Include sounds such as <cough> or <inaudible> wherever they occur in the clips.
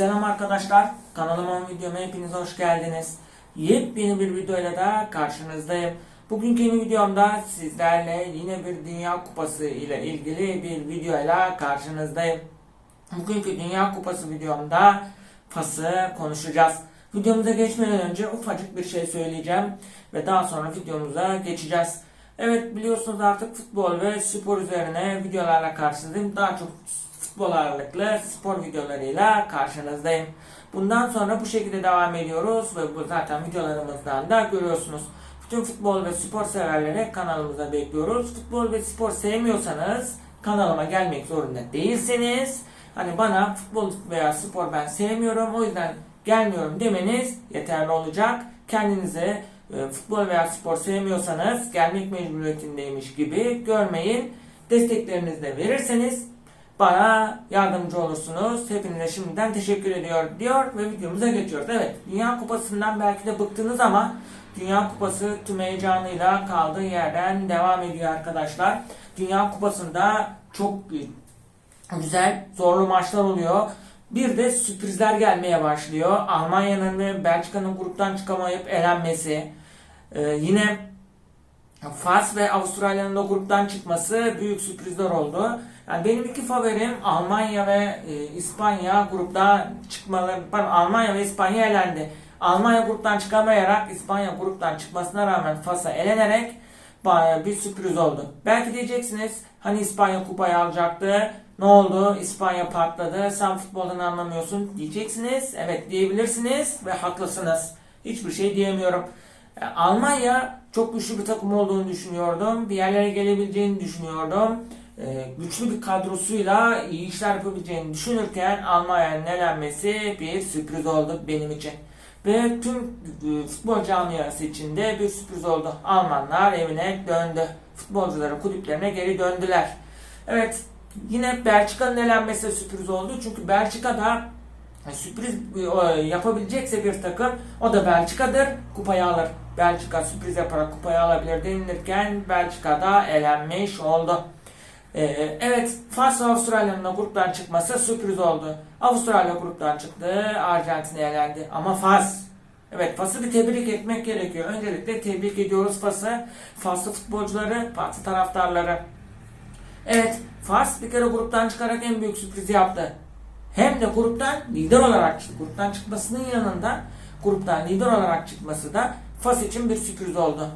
Selam arkadaşlar. Kanalıma videoma hepiniz hoş geldiniz. Yepyeni bir videoyla da karşınızdayım. Bugünkü yeni videomda sizlerle yine bir Dünya Kupası ile ilgili bir videoyla karşınızdayım. Bugünkü Dünya Kupası videomda Fas'ı konuşacağız. Videomuza geçmeden önce ufacık bir şey söyleyeceğim ve daha sonra videomuza geçeceğiz. Evet biliyorsunuz artık futbol ve spor üzerine videolarla karşınızdayım. Daha çok futbol ağırlıklı spor videolarıyla karşınızdayım. Bundan sonra bu şekilde devam ediyoruz ve bu zaten videolarımızdan da görüyorsunuz. Bütün futbol ve spor severleri kanalımıza bekliyoruz. Futbol ve spor sevmiyorsanız kanalıma gelmek zorunda değilsiniz. Hani bana futbol veya spor ben sevmiyorum o yüzden gelmiyorum demeniz yeterli olacak. Kendinize futbol veya spor sevmiyorsanız gelmek mecburiyetindeymiş gibi görmeyin. Desteklerinizi de verirseniz bana yardımcı olursunuz. Hepinize şimdiden teşekkür ediyor diyor ve videomuza geçiyoruz. Evet Dünya Kupası'ndan belki de bıktınız ama Dünya Kupası tüm heyecanıyla kaldığı yerden devam ediyor arkadaşlar. Dünya Kupası'nda çok güzel zorlu maçlar oluyor. Bir de sürprizler gelmeye başlıyor. Almanya'nın ve Belçika'nın gruptan çıkamayıp elenmesi. Ee, yine Fas ve Avustralya'nın da gruptan çıkması büyük sürprizler oldu. Yani benim iki favorim Almanya ve e, İspanya gruptan çıkmalı. Pardon, Almanya ve İspanya elendi. Almanya gruptan çıkamayarak İspanya gruptan çıkmasına rağmen Fas'a elenerek bayağı bir sürpriz oldu. Belki diyeceksiniz hani İspanya kupayı alacaktı. Ne oldu? İspanya patladı. Sen futboldan anlamıyorsun diyeceksiniz. Evet diyebilirsiniz ve haklısınız. Hiçbir şey diyemiyorum. E, Almanya çok güçlü bir takım olduğunu düşünüyordum. Bir yerlere gelebileceğini düşünüyordum. E, güçlü bir kadrosuyla iyi işler yapabileceğini düşünürken Almanya'nın elenmesi bir sürpriz oldu benim için. Ve tüm e, futbol camiası için de bir sürpriz oldu. Almanlar evine döndü. Futbolcuları kulüplerine geri döndüler. Evet yine Belçika'nın elenmesi sürpriz oldu. Çünkü Belçika'da sürpriz e, yapabilecekse bir takım o da Belçika'dır. Kupayı alır. Belçika sürpriz yaparak kupayı alabilir denilirken Belçika'da elenmiş oldu. Ee, evet, Fas ve Avustralya'nın gruptan çıkması sürpriz oldu. Avustralya gruptan çıktı, Arjantin elendi. Ama Fas, evet Fas'ı bir tebrik etmek gerekiyor. Öncelikle tebrik ediyoruz Fas'ı, Faslı futbolcuları, Faslı taraftarları. Evet, Fas bir kere gruptan çıkarak en büyük sürprizi yaptı. Hem de gruptan lider olarak çıktı. Gruptan çıkmasının yanında gruptan lider olarak çıkması da Fas için bir sürpriz oldu.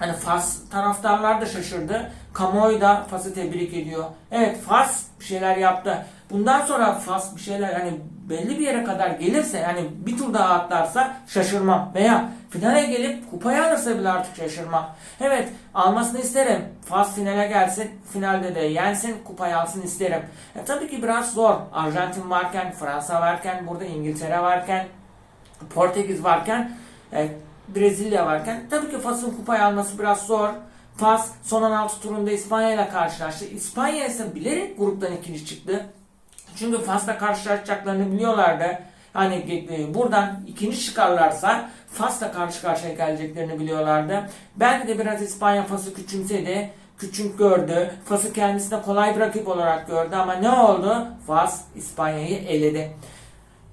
Hani Fas taraftarlar da şaşırdı. Kamuoyu da Fas'ı tebrik ediyor. Evet Fas bir şeyler yaptı. Bundan sonra Fas bir şeyler hani belli bir yere kadar gelirse yani bir tur daha atlarsa şaşırmam. Veya finale gelip kupayı alırsa bile artık şaşırmam. Evet almasını isterim. Fas finale gelsin. Finalde de yensin. Kupayı alsın isterim. E, tabii ki biraz zor. Arjantin varken, Fransa varken, burada İngiltere varken, Portekiz varken e, Brezilya varken tabii ki Fas'ın kupayı alması biraz zor. Fas son 16 turunda İspanya ile karşılaştı. İspanya ise bilerek gruptan ikinci çıktı. Çünkü Fas'la karşılaşacaklarını biliyorlardı. Hani e, buradan ikinci çıkarlarsa Fas'la karşı karşıya geleceklerini biliyorlardı. Belki de biraz İspanya Fas'ı küçümsedi. Küçük gördü. Fas'ı kendisine kolay bir rakip olarak gördü ama ne oldu? Fas İspanya'yı eledi.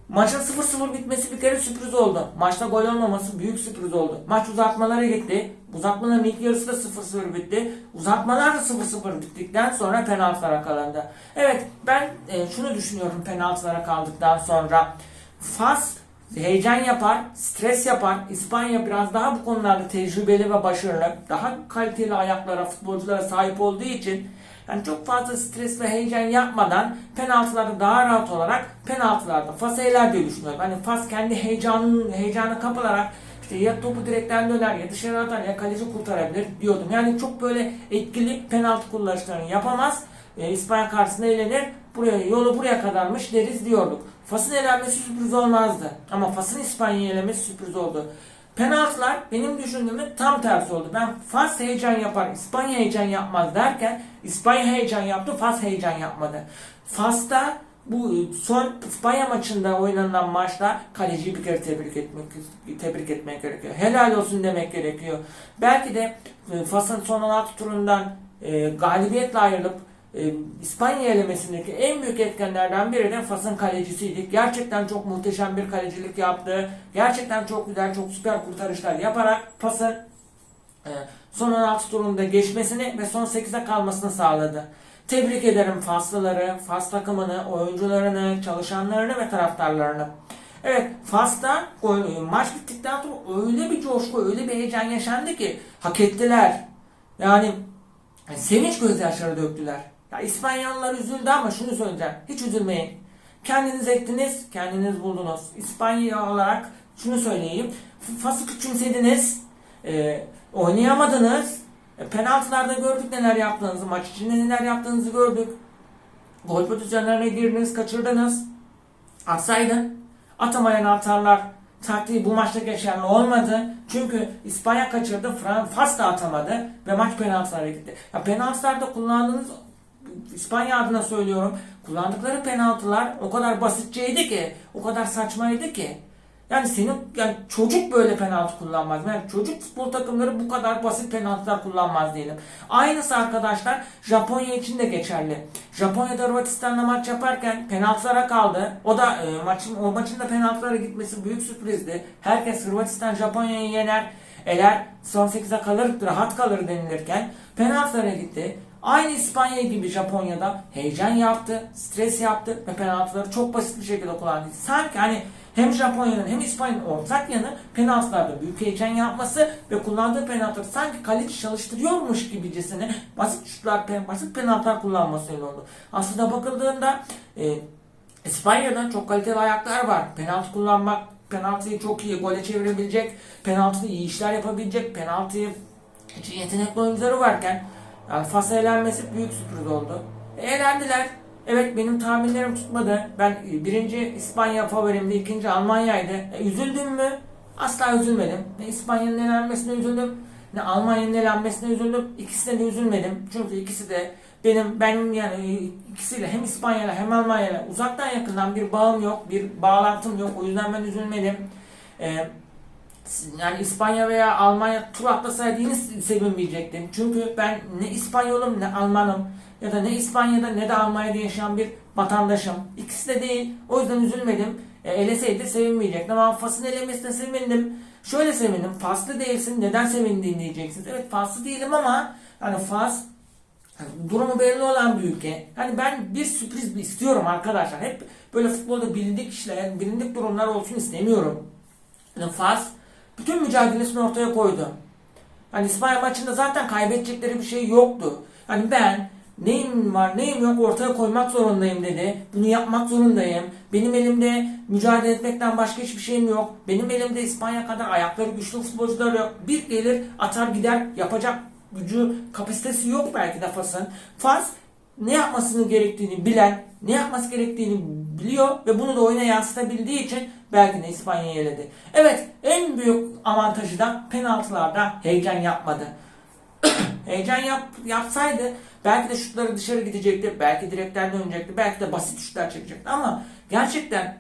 Maçın 0-0 bitmesi bir kere sürpriz oldu. Maçta gol olmaması büyük sürpriz oldu. Maç uzatmalara gitti. Uzatmaların ilk yarısı da 0-0 bitti. Uzatmalar da 0-0 bittikten sonra penaltılara kalındı. Evet ben e, şunu düşünüyorum penaltılara kaldıktan sonra. Fas heyecan yapar, stres yapar. İspanya biraz daha bu konularda tecrübeli ve başarılı. Daha kaliteli ayaklara, futbolculara sahip olduğu için yani çok fazla stres ve heyecan yapmadan penaltılarda daha rahat olarak penaltılarda Fas eğler diye düşünüyorum. Hani Fas kendi heyecanın heyecanı kapılarak işte ya topu direkten döner ya dışarı atar ya kaleci kurtarabilir diyordum. Yani çok böyle etkili penaltı kullanışlarını yapamaz. E, İspanya karşısında eğlenir. Buraya yolu buraya kadarmış deriz diyorduk. Fas'ın elenmesi sürpriz olmazdı. Ama Fas'ın İspanya'yı elemesi sürpriz oldu. Penaltılar benim düşündüğümün tam tersi oldu. Ben Fas heyecan yapar, İspanya heyecan yapmaz derken İspanya heyecan yaptı, Fas heyecan yapmadı. Fas'ta bu son İspanya maçında oynanan maçta kaleciyi bir kere tebrik etmek tebrik etmek gerekiyor. Helal olsun demek gerekiyor. Belki de e, Fas'ın son 16 turundan e, galibiyetle ayrılıp e, İspanya elemesindeki en büyük etkenlerden biri de Fas'ın kalecisiydi. Gerçekten çok muhteşem bir kalecilik yaptı. Gerçekten çok güzel, çok süper kurtarışlar yaparak Fas'ın e, son 16 turunda geçmesini ve son 8'e kalmasını sağladı. Tebrik ederim Faslıları, Fas takımını, oyuncularını, çalışanlarını ve taraftarlarını. Evet Fas'ta gol- maç bittikten sonra öyle bir coşku, öyle bir heyecan yaşandı ki hak ettiler. Yani yani sevinç gözyaşları döktüler. Ya İspanyollar üzüldü ama şunu söyleyeceğim. Hiç üzülmeyin. Kendiniz ettiniz, kendiniz buldunuz. İspanya olarak şunu söyleyeyim. Fas'ı küçümsediniz. E, oynayamadınız. E, penaltılarda gördük neler yaptığınızı. Maç içinde neler yaptığınızı gördük. Gol pozisyonlarına girdiniz, kaçırdınız. Atsaydın. Atamayan atarlar taktiği bu maçta geçerli olmadı. Çünkü İspanya kaçırdı, Fas da atamadı ve maç penaltılara gitti. Ya penaltılarda kullandığınız İspanya adına söylüyorum. Kullandıkları penaltılar o kadar basitçeydi ki, o kadar saçmaydı ki. Yani senin yani çocuk böyle penaltı kullanmaz. Yani çocuk futbol takımları bu kadar basit penaltılar kullanmaz diyelim. Aynısı arkadaşlar Japonya için de geçerli. Japonya'da Hırvatistan'la maç yaparken penaltılara kaldı. O da e, maçın o maçın da penaltılara gitmesi büyük sürprizdi. Herkes Hırvatistan Japonya'yı yener. Eğer son 8'e kalır, rahat kalır denilirken penaltılara gitti. Aynı İspanya gibi Japonya'da heyecan yaptı, stres yaptı ve penaltıları çok basit bir şekilde kullandı. Sanki hani hem Japonya'nın hem İspanya'nın ortak yanı penaltılarda büyük heyecan yapması ve kullandığı penaltıları sanki kaleci çalıştırıyormuş gibicesine basit şutlar, basit penaltılar kullanmasıyla oldu. Aslında bakıldığında e, İspanya'da çok kaliteli ayaklar var. Penaltı kullanmak, penaltıyı çok iyi gole çevirebilecek, penaltıda iyi işler yapabilecek, penaltıyı için yetenekli oyuncuları varken yani Fas'a elenmesi büyük sürpriz oldu. E, elendiler. Evet benim tahminlerim tutmadı. Ben e, birinci İspanya favorimdi, ikinci Almanya'ydı. E, üzüldüm mü? Asla üzülmedim. Ne İspanya'nın elenmesine üzüldüm, ne Almanya'nın elenmesine üzüldüm. İkisine de üzülmedim. Çünkü ikisi de benim benim yani e, ikisiyle hem İspanya'yla hem Almanya'yla uzaktan yakından bir bağım yok, bir bağlantım yok. O yüzden ben üzülmedim. E, yani İspanya veya Almanya tur atlasaydı yine sevinmeyecektim. Çünkü ben ne İspanyolum ne Almanım ya da ne İspanya'da ne de Almanya'da yaşayan bir vatandaşım. İkisi de değil. O yüzden üzülmedim. E, eleseydi sevinmeyecektim ama Fas'ın elemesine sevindim. Şöyle sevindim. Faslı değilsin. Neden sevindiğini diyeceksiniz. Evet Faslı değilim ama hani Fas durumu belli olan bir ülke. Hani ben bir sürpriz istiyorum arkadaşlar. Hep böyle futbolda bilindik işler, bilindik durumlar olsun istemiyorum. Yani Fas bütün mücadelesini ortaya koydu. Hani İspanya maçında zaten kaybedecekleri bir şey yoktu. Hani ben neyim var neyim yok ortaya koymak zorundayım dedi. Bunu yapmak zorundayım. Benim elimde mücadele etmekten başka hiçbir şeyim yok. Benim elimde İspanya kadar ayakları güçlü futbolcular yok. Bir gelir atar gider yapacak gücü kapasitesi yok belki de Fas'ın. Fas ne yapmasını gerektiğini bilen, ne yapması gerektiğini biliyor ve bunu da oyuna yansıtabildiği için belki de İspanya'yı eledi. Evet en büyük avantajı da penaltılarda heyecan yapmadı. <coughs> heyecan yap, yapsaydı belki de şutları dışarı gidecekti, belki direkten dönecekti, belki de basit şutlar çekecekti ama gerçekten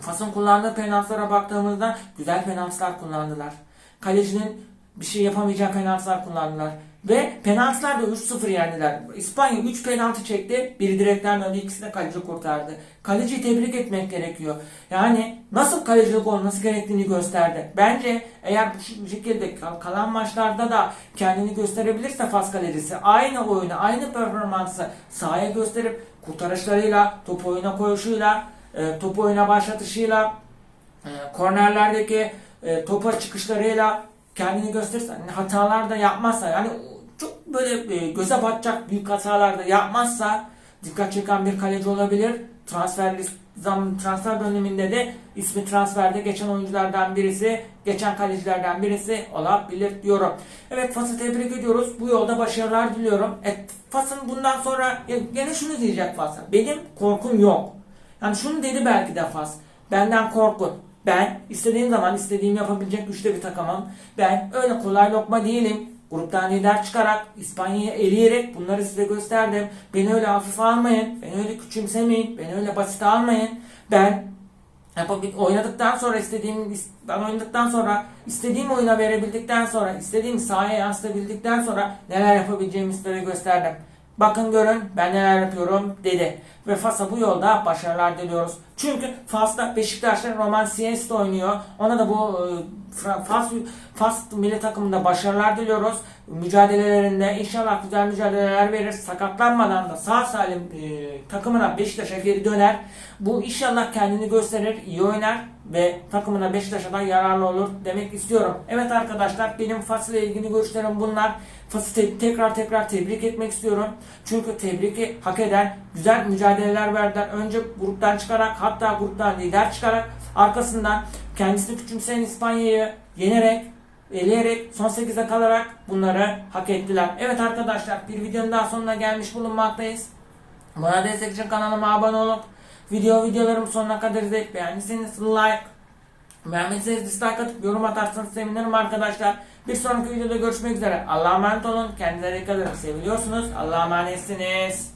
Fas'ın kullandığı penaltılara baktığımızda güzel penaltılar kullandılar. Kalecinin bir şey yapamayacağı penaltılar kullandılar. Ve penaltılarda 3-0 yendiler. İspanya 3 penaltı çekti. Biri direkten döndü. ikisini de kaleci kurtardı. Kaleciyi tebrik etmek gerekiyor. Yani nasıl kalecilik olması gerektiğini gösterdi. Bence eğer bu şekilde kal- kalan maçlarda da kendini gösterebilirse Fas kalecisi aynı oyunu, aynı performansı sahaya gösterip kurtarışlarıyla, top oyuna koyuşuyla, e, top oyuna başlatışıyla, e, kornerlerdeki e, topa çıkışlarıyla kendini gösterirse hani hatalar da yapmazsa yani çok böyle e, göze batacak büyük hatalar da yapmazsa dikkat çeken bir kaleci olabilir. Transfer list- zam transfer döneminde de ismi transferde geçen oyunculardan birisi, geçen kalecilerden birisi olabilir diyorum. Evet Fas'ı tebrik ediyoruz. Bu yolda başarılar diliyorum. Evet, Fas'ın bundan sonra gene şunu diyecek Fas'a. Benim korkum yok. Yani şunu dedi belki de Fas. Benden korkun. Ben istediğim zaman istediğimi yapabilecek güçte bir takımım. Ben öyle kolay lokma değilim. Gruptan lider çıkarak, İspanya'yı eleyerek bunları size gösterdim. Beni öyle hafife almayın. Beni öyle küçümsemeyin. Beni öyle basit almayın. Ben oynadıktan sonra istediğim ben oynadıktan sonra istediğim oyuna verebildikten sonra istediğim sahaya yansıtabildikten sonra neler yapabileceğimi sizlere gösterdim. Bakın görün ben neler yapıyorum dedi. Ve Fas'a bu yolda başarılar diliyoruz. Çünkü Fas'ta Beşiktaş'ta Roman Sienst oynuyor. Ona da bu e, Fas, Fas milli takımında başarılar diliyoruz. Mücadelelerinde inşallah güzel mücadeleler verir. Sakatlanmadan da sağ salim e, takımına Beşiktaş'a geri döner. Bu inşallah kendini gösterir, iyi oynar ve takımına Beşiktaş'a da yararlı olur demek istiyorum. Evet arkadaşlar benim Fas ile ilgili görüşlerim bunlar. Fas'ı te- tekrar tekrar tebrik etmek istiyorum. Çünkü tebriki hak eden güzel mücadeleler verdiler. Önce gruptan çıkarak hatta gruptan lider çıkarak arkasından kendisini küçümseyen İspanya'yı yenerek eleyerek son 8'e kalarak bunları hak ettiler. Evet arkadaşlar bir videonun daha sonuna gelmiş bulunmaktayız. Bana destek için kanalıma abone olup video videolarımı sonuna kadar izleyip beğendiyseniz like beğenmediyseniz dislike atıp yorum atarsanız sevinirim arkadaşlar. Bir sonraki videoda görüşmek üzere. Allah'a emanet olun. Kendinize dikkat edin. Seviliyorsunuz. Allah'a emanetsiniz.